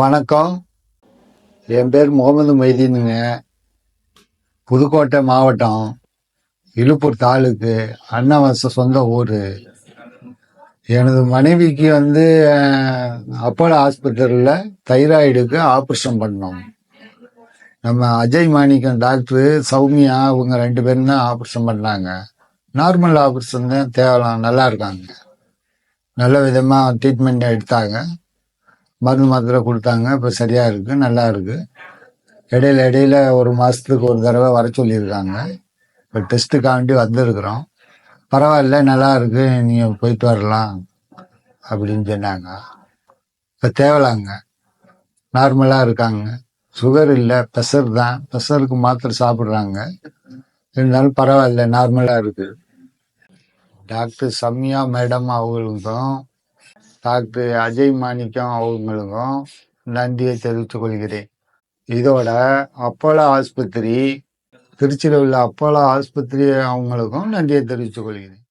வணக்கம். என் பேர் முகமது மைதீனுங்க புதுக்கோட்டை மாவட்டம் இழுப்பூர் தாலுக்கு அன்னவாச சொந்த ஊர். எனது மனைவிக்கு வந்து அப்போலோ ஆஸ்பத்திரியில் தைராய்டுக்கு ஆப்ரேஷன் பண்ணோம். நம்ம அஜய் மாணிக்கம் டாக்டரு சௌமியா அவங்க ரெண்டு பேரும் தான் ஆப்ரேஷன் பண்ணாங்க. நார்மல் ஆப்ரேஷன் தான் தேவலாம் நல்லா இருக்காங்க. நல்ல விதமாக ட்ரீட்மெண்ட் எடுத்தாங்க. மருந்து மாத்திரை கொடுத்தாங்க. இப்போ சரியாக இருக்கு நல்லா இருக்கு. இடையில இடையில ஒரு மாதத்துக்கு ஒரு தடவை வர சொல்லியிருக்காங்க. இப்போ டெஸ்ட்டுக்காண்டி வந்திருக்கிறோம். பரவாயில்ல நல்லா இருக்கு நீங்கள் போயிட்டு வரலாம் அப்படின்னு சொன்னாங்க. இப்போ தேவலாங்க. நார்மலாக இருக்காங்க. சுகர் இல்லை ப்ரெஷர் தான். ப்ரெஷருக்கு மாத்திரை சாப்பிட்றாங்க. இருந்தாலும் பரவாயில்ல நார்மலாக இருக்குது டாக்டர் சம்யா மேடம் அவங்களுக்கும் டாக்டர் அஜய் மாணிக்கம் அவங்களுக்கும் நன்றியை தெரிவித்துக் கொள்கிறேன். இதோட அப்போலோ ஆஸ்பத்திரி திருச்சியில் உள்ள அப்போலோ ஆஸ்பத்திரி அவங்களுக்கும் நன்றியை தெரிவித்துக் கொள்கிறேன்.